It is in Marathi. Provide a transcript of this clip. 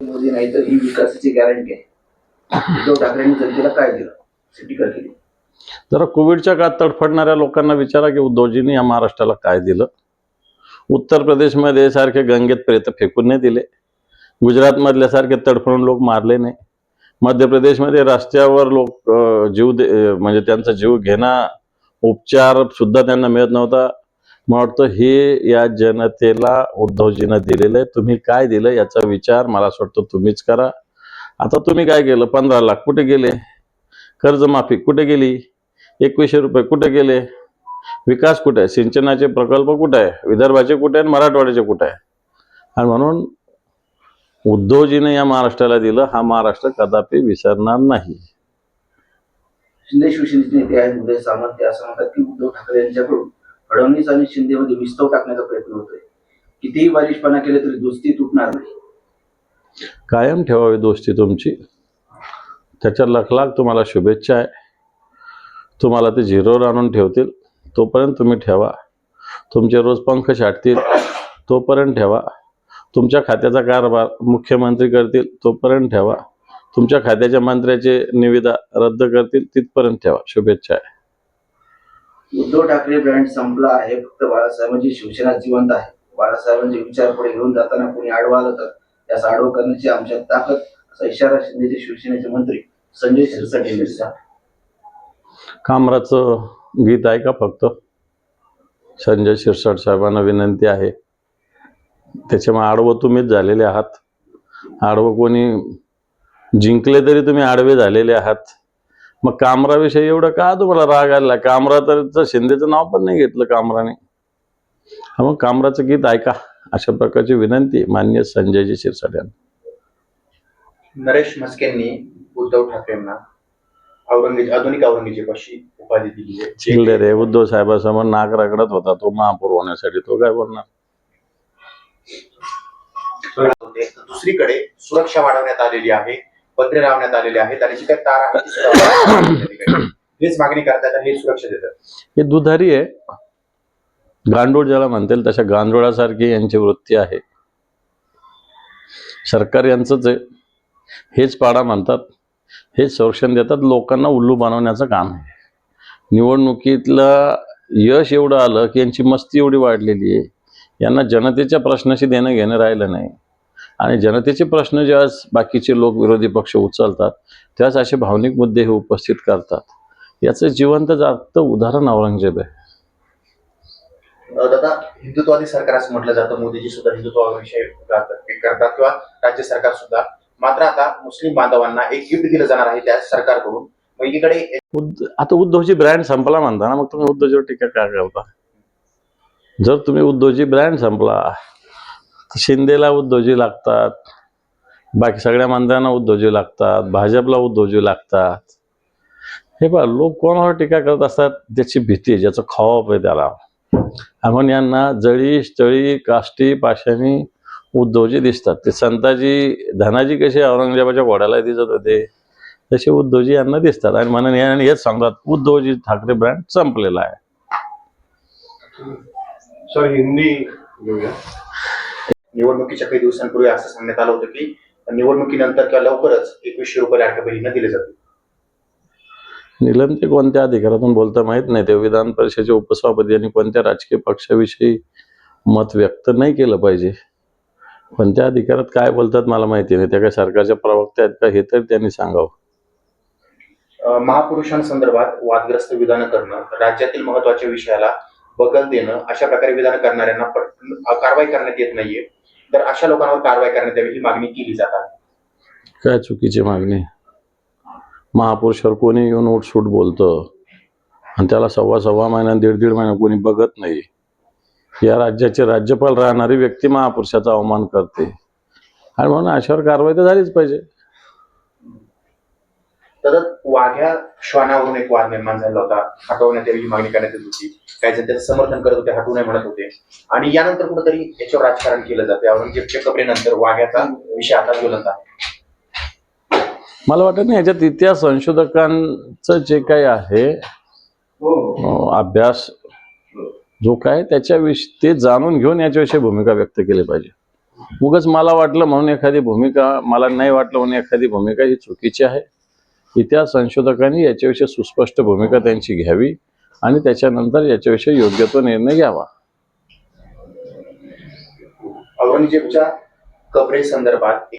मोदी नाही तर ही विकासाची गॅरंटी आहे. उद्धव ठाकरेंनी जनतेला काय दिलं? टीका केली जरा कोविडच्या काळात तडफडणाऱ्या लोकांना विचारा की उद्धवजींनी या महाराष्ट्राला काय दिलं? उत्तर प्रदेशमध्ये सारखे गंगेत प्रेत फेकून नाही दिले. गुजरातमधल्या सारखे तडफडून लोक मारले नाही. मध्य प्रदेशमध्ये रस्त्यावर लोक जीव दे म्हणजे त्यांचा जीव घेणं उपचार सुद्धा त्यांना मिळत नव्हता. मला वाटतं हे या जनतेला उद्धवजीनं दिलेलं आहे. तुम्ही काय दिलं याचा विचार मला असं वाटतं तुम्हीच करा. आता तुम्ही काय केलं? पंधरा लाख कुठे गेले? कर्जमाफी कुठे गेली? एकवीसशे रुपये कुठे गेले? विकास कुठे आहे? सिंचनाचे प्रकल्प कुठे आहे? विदर्भाचे कुठे आहे? आणि मराठवाड्याचे कुठे आहे? आणि म्हणून उद्धवजीने या महाराष्ट्राला दिलं. हा महाराष्ट्र कदापि विसरणार नाही. शिंदे शिवसेनेचे नेते आहेत उदय सामंत ते असं म्हणतात की उद्धव ठाकरे यांच्याकडून फडणवीस आणि शिंदेमध्ये विस्तव टाकण्याचा प्रयत्न होतोय. कितीही बालिशपणा केले तरी दोस्ती तुटणार नाही. कायम ठेवावी दोस्ती तुमची. त्याच्या लाख लाख तुम्हाला शुभेच्छा आहे. तुम्हाला ते झिरोवर आणून ठेवतील. तोपर्यंत तुम्ही ठेवा. तुमचे रोज पंख छाटतील तोपर्यंत ठेवा. तुमच्या खात्याचा कारभार मुख्यमंत्री करतील. तोपर्यंत ठेवा. तुमच्या खात्याच्या मंत्र्याचे निविदा रद्द करतील. तिथपर्यंत ठेवा. शुभेच्छा आहे. उद्धव ठाकरे ब्रँड संपला आहे फक्त बाळासाहेबांची शिवसेना जिवंत आहे. बाळासाहेबांचे विचार पुढे घेऊन जाताना कोणी आडवा आलं तर त्यास आडवं करण्याची आमच्या ताकद असा इशारा शिंदेचे शिवसेनेचे मंत्री संजय शिरसाट यांनी दिला. कामराचं गीत आहे का फक्त? संजय शिरसाट साहेबांना विनंती आहे. त्याच्यामुळे आडवं तुम्हीच झालेले आहात. आडवं कोणी जिंकले तरी तुम्ही आडवे झालेले आहात. मग कामराविषयी एवढं का तुम्हाला राग आला कामरा तर शिंदेचं नाव पण नाही घेतलं कामराने. हा मग कामराचं गीत ऐका. अशा प्रकारची विनंती मान्य संजयजी शिरसाट यांना. नरेश म्हस्केंनी उद्धव ठाकरेंना औरंगजेब आधुनिक औरंगजेब अशी उपाधी दिली चिल्ले रे उद्धव साहेबासमोर नाक रगडत होता. तो महापौर होण्यासाठी तो काय बोलणार? दुसरीकडे सुरक्षा वाढवण्यात आलेली आहे. पत्रे लावण्यात आलेले आहेत आणि जी काही तार आहे. हेच मागणी करतात आणि हे सुरक्षा देतात. हे दुधारी आहे. गांडूळ ज्याला म्हणतील तशा गांडोळासारखी यांची वृत्ती आहे. सरकार यांचंच आहे हेच पाडा म्हणतात हेच संरक्षण देतात लोकांना उल्लू बनवण्याचं काम आहे. निवडणुकीतलं यश एवढं आलं की यांची मस्ती एवढी वाढलेली आहे. यांना जनतेच्या प्रश्नाशी देणं घेणं राहिलं नाही. आणि जनतेचे प्रश्न ज्यावेळेस बाकीचे लोक विरोधी पक्ष उचलतात त्यावेळेस असे भावनिक मुद्दे हे उपस्थित करतात. याचं जिवंत जागतं उदाहरण औरंगजेब आहे. दादा हिंदुत्ववादी सरकार असं म्हटलं जातं मोदीजी सुद्धा हिंदुत्वाविषयी करतात करतात किंवा राज्य सरकार सुद्धा. मात्र आता मुस्लिम बांधवांना एक गिफ्ट दिलं जाणार आहे त्या सरकारकडून. एकीकडे उद्ध- आता उद्धवची ब्रँड संपला म्हणता ना मग तुम्ही उद्धवजीवर टीका काय करता? जर तुम्ही उद्धवची ब्रँड संपला शिंदेला उद्योजी लागतात. बाकी सगळ्या मंत्र्यांना उद्योजी लागतात. भाजपला उद्योजी लागतात. हे पहा लोक कोणावर टीका करत असतात? त्याची भीती ज्याचं खॉप आहे त्याला. आपण यांना जळी स्थळी काष्टी पाषाणी उद्धवजी दिसतात. ते संताजी धनाजी कसे औरंगजेबाच्या घोड्याला दिसत होते. तसे उद्धवजी यांना दिसतात. आणि म्हणून यांनी हेच सांगतात उद्धवजी ठाकरे ब्रँड संपलेला आहे. सर हिंदी घेऊया. निवडणुकीच्या काही दिवसांपूर्वी असं सांगण्यात आलं होतं की निवडणुकीनंतर किंवा लवकरच एकवीसशे रुपये बहिणींना दिले जातील. नीलम ते कोणत्या अधिकारातून बोलता माहीत नाही. ते विधान परिषदेचे उपसभापती यांनी कोणत्या राजकीय पक्षाविषयी मत व्यक्त नाही केलं पाहिजे. कोणत्या अधिकारात काय बोलतात मला माहिती नाही. त्या काय सरकारच्या प्रवक्ते आहेत का? हे तर त्यांनी सांगावं. महापुरुषांसंदर्भात वादग्रस्त विधानं करणं राज्यातील महत्त्वाच्या विषयाला बगल देणं अशा प्रकारे विधानं करणाऱ्यांना कारवाई करण्यात येत नाहीये. तर अशा लोकांवर कारवाई करण्यात यावी ही मागणी केली जात आहे काय चुकीची मागणी? महापुरुषावर कोणी येऊन उठसूट बोलतं. आणि त्याला सव्वा सव्वा महिना दीड दीड महिना कोणी बघत नाही. या राज्याचे राज्यपाल राहणारी व्यक्ती महापुरुषाचा अवमान करते. आणि म्हणून अशावर कारवाई तर झालीच पाहिजे. तर वाघ्या श्वानावरून एक वाद निर्माण झाला होता. हटवण्यात यावी ही मागणी करण्यात येत होती. काही जण त्याचं समर्थन करत होते हटवू नये म्हणत होते. आणि यानंतर कुठेतरी याच्यावर राजकारण केलं जाते. औरंगजेबच्या कबरेनंतर वाघ्याचा विषय आता ज्वलंत आहे. मला वाटत नाही याच्यात इतिहास संशोधकांचं जे काही आहे अं, अभ्यास जो काय त्याच्याविषयी ते जाणून घेऊन याच्याविषयी भूमिका व्यक्त केली पाहिजे. उगाच मला वाटलं म्हणून एखादी भूमिका मला नाही वाटलं म्हणून एखादी भूमिका ही चुकीची आहे. इतिहास संशोधकांनी याच्याविषयी सुस्पष्ट भूमिका त्यांची घ्यावी आणि त्याच्यानंतर याच्याविषयी योग्य तो निर्णय घ्यावा. औरंगजेबच्या कबरे संदर्भात